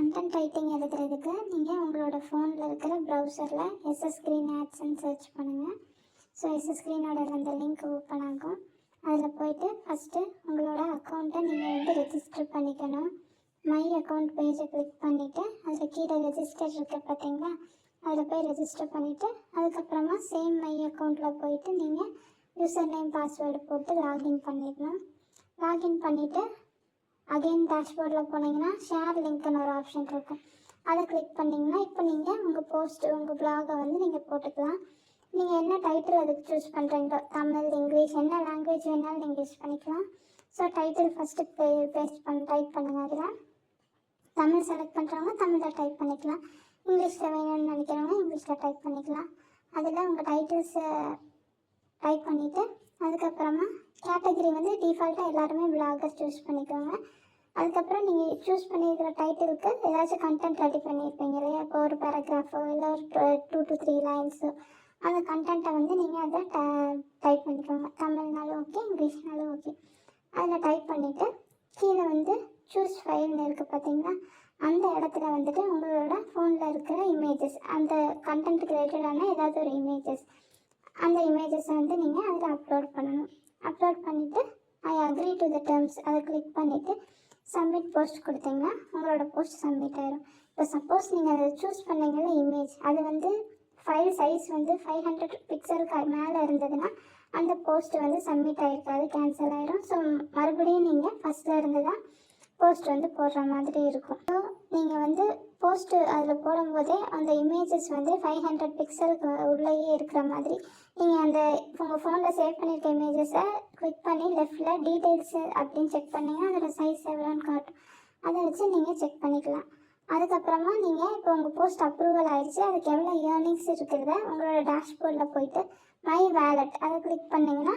Content writing எழுதுறதுக்கு நீங்கள் உங்களோட ஃபோனில் இருக்கிற ப்ரௌசரில் எஸ்எஸ் ஸ்க்ரீன் ஆட்ஸ்ன்னு சர்ச் பண்ணுங்கள் ஸோ எஸ்எஸ் ஸ்க்ரீனோட அந்த லிங்க் ஓப்பன் ஆகும். அதில் போயிட்டு ஃபஸ்ட்டு உங்களோட அக்கௌண்ட்டை நீங்கள் வந்து ரெஜிஸ்டர் பண்ணிக்கணும். மை அக்கௌண்ட் பேஜை கிளிக் பண்ணிவிட்டு அதில் கீழே ரெஜிஸ்டர் இருக்குது பார்த்தீங்களா? அதில் போய் ரெஜிஸ்டர் பண்ணிவிட்டு அதுக்கப்புறமா சேம் மை அக்கௌண்ட்டில் போயிட்டு நீங்கள் யூசர் நேம் பாஸ்வேர்டு போட்டு லாகின் பண்ணிடணும். லாகின் பண்ணிவிட்டு அகைன் டேஷ்போர்டில் போனீங்கன்னா ஷேர் லிங்க்னு ஒரு ஆப்ஷன் இருக்கும் அதை கிளிக் பண்ணிங்கன்னா இப்போ நீங்கள் உங்கள் போஸ்ட்டு உங்கள் பிளாகை வந்து நீங்கள் போட்டுக்கலாம். நீங்கள் என்ன டைட்டில் அதுக்கு சூஸ் பண்ணுறீங்களோ தமிழ் இங்கிலீஷ் என்ன லாங்குவேஜ் வேணாலும் நீங்கள் யூஸ் பண்ணிக்கலாம். ஸோ டைட்டில் ஃபஸ்ட்டு பே பேஸ்ட் பண்ண டைப் பண்ணுங்கள் அதில். தமிழ் செலக்ட் பண்ணுறவங்க தமிழில் டைப் பண்ணிக்கலாம். இங்கிலீஷில் வேணும்னு நினைக்கிறவங்க இங்கிலீஷில் டைப் பண்ணிக்கலாம். அதில் உங்கள் டைட்டில்ஸை டைப் பண்ணிவிட்டு அதுக்கப்புறமா கேட்டகரி வந்து டிஃபால்ட்டாக எல்லாருமே பிளாகர் சூஸ் பண்ணிக்கோங்க. அதுக்கப்புறம் நீங்கள் சூஸ் பண்ணியிருக்கிற டைட்டிலுக்கு ஏதாச்சும் கண்டென்ட் ரெடி பண்ணியிருப்பீங்க இல்லையா? இப்போ ஒரு பேராகிராஃபோ இல்லை ஒரு டூ டு த்ரீ லைன்ஸோ அந்த கண்டென்ட்டை வந்து நீங்கள் அதை ட டைப் பண்ணிக்கோங்க. தமிழ்னாலும் ஓகே இங்கிலீஷ்னாலும் ஓகே அதில் டைப் பண்ணிவிட்டு கீழே வந்து சூஸ் ஃபைல்னு இருக்குது பார்த்தீங்களா? அந்த இடத்துல வந்துட்டு உங்களோட ஃபோனில் இருக்கிற இமேஜஸ் அந்த கண்டென்ட்டுக்கு ரிலேட்டடான ஏதாவது ஒரு இமேஜஸ் அந்த இமேஜஸை வந்து நீங்கள் அதில் அப்லோட் பண்ணணும். அப்லோட் பண்ணிவிட்டு I agree to the terms அதை கிளிக் பண்ணிவிட்டு சப்மிட் போஸ்ட் கொடுத்தீங்கன்னா உங்களோட போஸ்ட் சப்மிட் ஆயிரும். இப்போ சப்போஸ் நீங்கள் அதை சூஸ் பண்ணீங்கல்ல இமேஜ் அது வந்து ஃபைல் சைஸ் வந்து ஃபைவ் ஹண்ட்ரட் பிக்சலுக்கு மேலே இருந்ததுன்னா அந்த போஸ்ட் வந்து சப்மிட் ஆகிருக்காது கேன்சல் ஆயிரும். ஸோ மறுபடியும் நீங்கள் ஃபஸ்ட்டில் இருந்து தான் போஸ்ட் வந்து போடுற மாதிரி இருக்கும். ஸோ நீங்கள் வந்து போஸ்ட்டு அதில் போடும்போதே அந்த இமேஜஸ் வந்து ஃபைவ் ஹண்ட்ரட் பிக்சலுக்கு உள்ளேயே இருக்கிற மாதிரி நீங்கள் அந்த உங்கள் ஃபோனில் சேவ் பண்ணியிருக்க இமேஜஸை கிளிக் பண்ணி லெஃப்டில் டீட்டெயில்ஸு அப்படின்னு செக் பண்ணிங்கன்னா அதில் சைஸ் எவ்வளோன்னு காட்டும். அதை வச்சு நீங்கள் செக் பண்ணிக்கலாம். அதுக்கப்புறமா நீங்கள் இப்போ உங்கள் போஸ்ட் அப்ரூவல் ஆகிடுச்சு அதுக்கு எவ்வளோ ஏர்னிங்ஸ் இருக்கிறத உங்களோட டேஷ்போர்டில் போயிட்டு மை வேலட் அதை கிளிக் பண்ணிங்கன்னா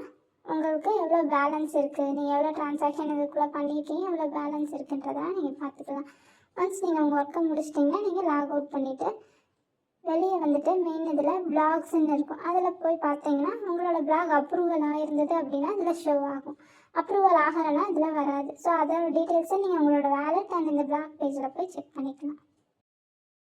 உங்களுக்கு எவ்வளோ பேலன்ஸ் இருக்குது நீங்கள் எவ்வளோ ட்ரான்சாக்ஷன் இதுக்குள்ளே பண்ணியிருக்கீங்க எவ்வளோ பேலன்ஸ் இருக்குன்றதெல்லாம் நீங்கள் பார்த்துக்கலாம். ஒன்ஸ் நீங்கள் உங்கள் ஒர்க்கை முடிச்சிட்டிங்கன்னா நீங்கள் லாக் அவுட் பண்ணிவிட்டு வெளியே வந்துட்டு மெயின் இதில் பிளாக்ஸ்ன்னு இருக்கும். அதில் போய் பார்த்தீங்கன்னா உங்களோட பிளாக் அப்ரூவல் ஆகிருந்தது அப்படின்னா இதில் ஷோ ஆகும். அப்ரூவல் ஆகலைன்னா இதில் வராது. ஸோ அதோட டீட்டெயில்ஸை நீங்கள் உங்களோட வேலட் அண்ட் இந்த பிளாக் பேஜில் போய் செக் பண்ணிக்கலாம்.